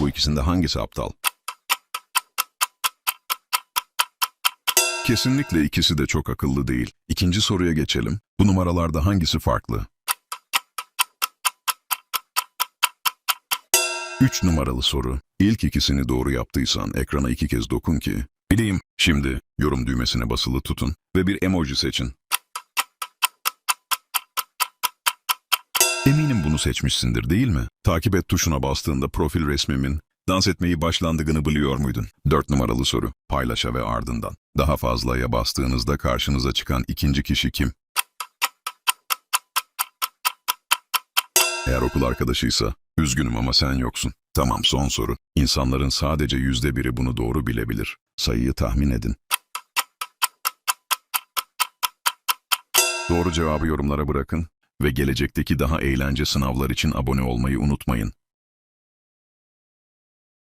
Bu ikisinde hangisi aptal? Kesinlikle ikisi de çok akıllı değil. İkinci soruya geçelim. Bu numaralarda hangisi farklı? 3 numaralı soru. İlk ikisini doğru yaptıysan ekrana iki kez dokun ki. Bileyim. Şimdi yorum düğmesine basılı tutun ve bir emoji seçin. Eminim bunu seçmişsindir değil mi? Takip et tuşuna bastığında profil resmimin dans etmeyi başlandığını biliyor muydun? 4 numaralı soru. Paylaşa ve ardından. Daha fazlaya bastığınızda karşınıza çıkan ikinci kişi kim? Eğer okul arkadaşıysa, üzgünüm ama sen yoksun. Tamam son soru. İnsanların sadece yüzde biri bunu doğru bilebilir. Sayıyı tahmin edin. Doğru cevabı yorumlara bırakın ve gelecekteki daha eğlence sınavlar için abone olmayı unutmayın.